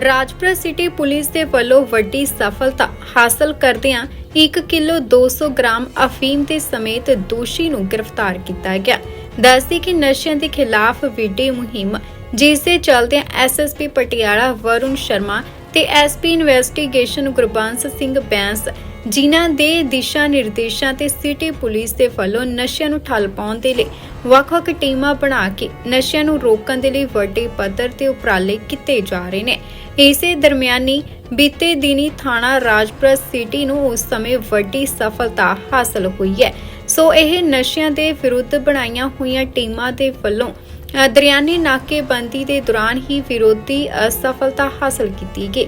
Rajpura city police ਦੇ ਵੱਲੋਂ ਵੱਡੀ ਸਫਲਤਾ ਹਾਸਲ ਕਰਦਿਆਂ 1 ਕਿਲੋ 200 ਗ੍ਰਾਮ ਅਫੀਮ ਦੇ ਸਮੇਤ ਦੋਸ਼ੀ ਨੂੰ ਗ੍ਰਿਫਤਾਰ ਕੀਤਾ ਗਿਆ। ਦੱਸਦੀ ਕਿ ਨਸ਼ਿਆਂ ਦੇ ਖਿਲਾਫ ਵਿੱਢੀ ਮੁਹਿੰਮ, ਜਿਸ ਦੇ ਚਲਦਿਆਂ ਐਸਐਸਪੀ ਪਟਿਆਲਾ, ਵਰੁਣ ਸ਼ਰਮਾ ਤੇ ਐਸਪੀ ਇਨਵੈਸਟੀਗੇਸ਼ਨ ਗੁਰਬੰਸ ਸਿੰਘ ਬੈਂਸ ਜਿਨ੍ਹਾਂ ਦੇ ਦਿਸ਼ਾ ਨਿਰਦੇਸ਼ਾਂ ਤੇ ਸਿਟੀ ਪੁਲਿਸ ਦੇ ਵੱਲੋਂ ਨਸ਼ਿਆਂ ਨੂੰ ਠੱਲ ਪਾਉਣ ਦੇ ਲਈ ਵੱਖ-ਵੱਖ ਟੀਮਾਂ ਬਣਾ ਕੇ ਨਸ਼ਿਆਂ ਨੂੰ ਰੋਕਣ ਦੇ ਲਈ ਵੱਡੇ ਪੱਧਰ ਤੇ ਉਪਰਾਲੇ ਕੀਤੇ ਜਾ ਰਹੇ ਨੇ। ਇਸੇ ਦਰਮਿਆਨੀ ਬੀਤੇ ਦਿਨੀ ਥਾਣਾ ਰਾਜਪੁਰਾ ਸਿਟੀ ਨੂੰ ਉਸ ਸਮੇਂ ਵੱਡੀ ਸਫਲਤਾ ਹਾਸਲ ਹੋਈ ਹੈ। ਸੋ ਇਹ ਨਸ਼ਿਆਂ ਦੇ ਵਿਰੁੱਧ ਬਣਾਈਆਂ ਹੋਈਆਂ ਟੀਮਾਂ ਦੇ ਵੱਲੋਂ ਦਰਿਆਨੀ ਨਾਕੇਬੰਦੀ ਦੇ ਦੌਰਾਨ ਹੀ ਵਿਰੋਧੀ ਸਫਲਤਾ ਹਾਸਲ ਕੀਤੀ ਗਈ,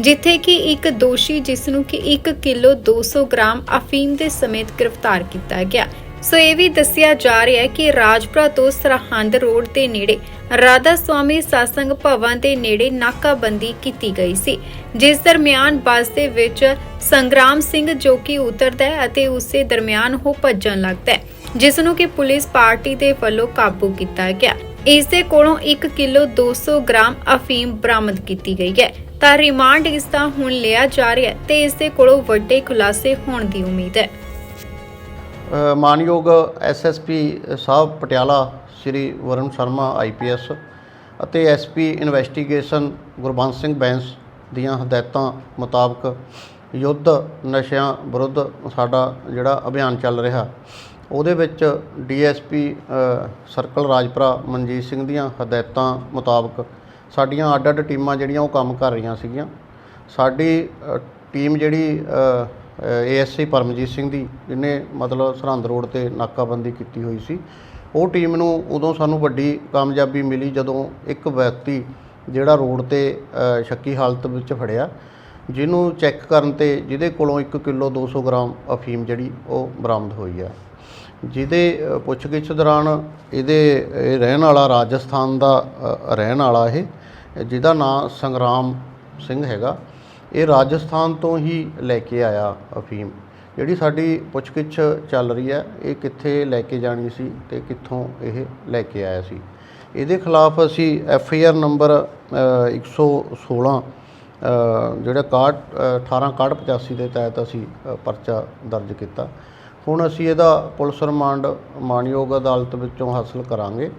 ਜਿੱਥੇ ਕਿ ਇੱਕ ਦੋਸ਼ੀ ਜਿਸ ਨੂੰ ਕਿ 1 ਕਿਲੋ 200 ਗ੍ਰਾਮ ਅਫੀਮ ਦੇ ਸਮੇਤ ਗ੍ਰਿਫਤਾਰ ਕੀਤਾ ਗਿਆ। ਸੋ ਇਹ ਵੀ ਦੱਸਿਆ ਜਾ ਰਿਹਾ ਹੈ ਕਿ ਰਾਜਪੁਰਾ ਤੋਂ ਸਰਹੰਦ ਰੋਡ ਦੇ ਨੇੜੇ ਰਾਧਾ ਸੁਆਮੀ ਸਾਸੰਗ ਭਵਨ ਦੇ ਨੇੜੇ ਨਾਕਾਬੰਦੀ ਕੀਤੀ ਗਈ ਸੀ, ਜਿਸ ਦਰਮਿਆਨ ਬੱਸ ਦੇ ਵਿੱਚ ਸੰਗਰਾਮ ਸਿੰਘ ਜੋ ਕਿ ਉਤਰਦਾ ਹੈ ਅਤੇ ਉਸੇ ਦਰਮਿਆਨ ਉਹ ਭੱਜਣ ਲੱਗਦਾ ਹੈ। ਜਿਸ ਨੂੰ ਕਿ ਪੁਲਿਸ ਪਾਰਟੀ ਦੇ ਵੱਲੋਂ ਕਾਬੂ ਕੀਤਾ ਗਿਆ। ਇਸ ਦੇ ਕੋਲੋਂ 1 ਕਿਲੋ 200 ਗ੍ਰਾਮ ਅਫੀਮ ਬਰਾਮਦ ਕੀਤੀ ਗਈ ਹੈ। ਤਾਂ ਰਿਮਾਂਡ ਇਸ ਦਾ ਹੁਣ ਲਿਆ ਜਾ ਰਿਹਾ ਹੈ ਤੇ ਇਸ ਦੇ ਕੋਲੋਂ ਵੱਡੇ ਖੁਲਾਸੇ ਹੋਣ ਦੀ ਉਮੀਦ ਹੈ। ਮਾਨਯੋਗ ਐਸਐਸਪੀ ਸਾਹਿਬ ਪਟਿਆਲਾ, ਸ਼੍ਰੀ ਵਰੁਣ ਸ਼ਰਮਾ ਆਈਪੀਐਸ ਅਤੇ ਐਸਪੀ ਇਨਵੈਸਟੀਗੇਸ਼ਨ ਗੁਰਬੰਸ ਸਿੰਘ ਬੈਂਸ ਦੀਆਂ ਹਦਾਇਤਾਂ ਮੁਤਾਬਕ ਯੁੱਧ ਨਸ਼ਿਆਂ ਵਿਰੁੱਧ ਸਾਡਾ ਜਿਹੜਾ ਅਭਿਆਨ ਚੱਲ ਰਿਹਾ ਉਹਦੇ ਵਿੱਚ ਡੀਐਸਪੀ ਸਰਕਲ ਰਾਜਪੁਰਾ ਮਨਜੀਤ ਸਿੰਘ ਦੀਆਂ ਹਦਾਇਤਾਂ ਮੁਤਾਬਕ ਸਾਡੀਆਂ ਅੱਡ-ਅੱਡ ਟੀਮਾਂ ਜਿਹੜੀਆਂ ਉਹ ਕੰਮ ਕਰ ਰਹੀਆਂ ਸੀਗੀਆਂ। ਸਾਡੀ ਟੀਮ ਜਿਹੜੀ ਏਐਸਸੀ ਪਰਮਜੀਤ ਸਿੰਘ ਦੀ, ਜਿਹਨੇ ਮਤਲਬ ਸਰਹੰਦ ਰੋਡ ਤੇ ਨਾਕਾਬੰਦੀ ਕੀਤੀ ਹੋਈ ਸੀ, ਉਹ ਟੀਮ ਨੂੰ ਉਦੋਂ ਸਾਨੂੰ ਵੱਡੀ ਕਾਮਯਾਬੀ ਮਿਲੀ ਜਦੋਂ ਇੱਕ ਵਿਅਕਤੀ ਜਿਹੜਾ ਰੋਡ ਤੇ ਸ਼ੱਕੀ ਹਾਲਤ ਵਿੱਚ ਫੜਿਆ, ਜਿਹਨੂੰ ਚੈੱਕ ਕਰਨ ਤੇ ਜਿਹਦੇ ਕੋਲੋਂ 1 ਕਿਲੋ 200 ਗ੍ਰਾਮ ਅਫੀਮ ਜਿਹੜੀ ਉਹ ਬਰਾਮਦ ਹੋਈ ਆ। ਜਿਹਦੇ ਪੁੱਛਗਿੱਛ ਦੌਰਾਨ ਇਹਦੇ ਇਹ ਰਹਿਣ ਵਾਲਾ ਰਾਜਸਥਾਨ ਦਾ ਰਹਿਣ ਵਾਲਾ ਇਹ ਜਿਹਦਾ ਨਾਂ ਸੰਗਰਾਮ ਸਿੰਘ ਹੈਗਾ ਇਹ ਰਾਜਸਥਾਨ ਤੋਂ ਹੀ ਲੈ ਕੇ ਆਇਆ ਅਫੀਮ। ਜਿਹੜੀ ਸਾਡੀ ਪੁੱਛਗਿੱਛ ਚੱਲ ਰਹੀ ਹੈ ਇਹ ਕਿੱਥੇ ਲੈ ਕੇ ਜਾਣੀ ਸੀ ਤੇ ਕਿੱਥੋਂ ਇਹ ਲੈ ਕੇ ਆਇਆ ਸੀ। ਇਹਦੇ ਖਿਲਾਫ ਅਸੀਂ ਐਫ ਆਈ ਆਰ ਨੰਬਰ ਅ, 116 ਅ, ਜਿਹੜਾ 61 1885 ਦੇ ਤਹਿਤ ਅਸੀਂ ਪਰਚਾ ਦਰਜ ਕੀਤਾ। ਹੁਣ ਅਸੀਂ ਇਹਦਾ ਪੁਲਿਸ ਰਿਮਾਂਡ ਮਾਨਯੋਗ ਅਦਾਲਤ ਵਿੱਚੋਂ ਹਾਸਲ ਕਰਾਂਗੇ।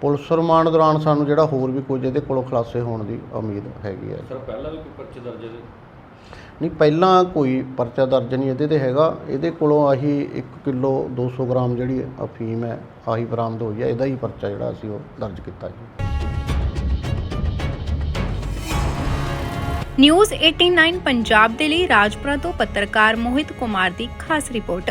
ਪੁਲਿਸ ਰਿਮਾਂਡ ਦੌਰਾਨ ਸਾਨੂੰ ਜਿਹੜਾ ਹੋਰ ਵੀ ਕੁਝ ਇਹਦੇ ਕੋਲੋਂ ਖੁਲਾਸੇ ਹੋਣ ਦੀ ਉਮੀਦ ਹੈਗੀ ਹੈ। ਸਰ ਪਹਿਲਾਂ ਵੀ ਕੋਈ ਪਰਚੇ ਦਰਜ ਹੈ ਨਹੀਂ ਪਹਿਲਾਂ ਕੋਈ ਪਰਚਾ ਦਰਜ ਨਹੀਂ ਇਹਦੇ ਤੇ ਹੈਗਾ। ਇਹਦੇ ਕੋਲੋਂ ਆਹੀ 1 ਕਿਲੋ 200 ਗ੍ਰਾਮ ਜਿਹੜੀ ਅਫੀਮ ਹੈ ਆਹੀ ਬਰਾਮਦ ਹੋਈ ਹੈ। ਇਹਦਾ ਹੀ ਪਰਚਾ ਜਿਹੜਾ ਅਸੀਂ ਉਹ ਦਰਜ ਕੀਤਾ ਜੀ। ਨਿਊਜ਼ 89 ਪੰਜਾਬ ਦੇ ਲਈ ਰਾਜਪੁਰਾ ਤੋਂ ਪੱਤਰਕਾਰ ਮੋਹਿਤ ਕੁਮਾਰ ਦੀ ਖਾਸ ਰਿਪੋਰਟ।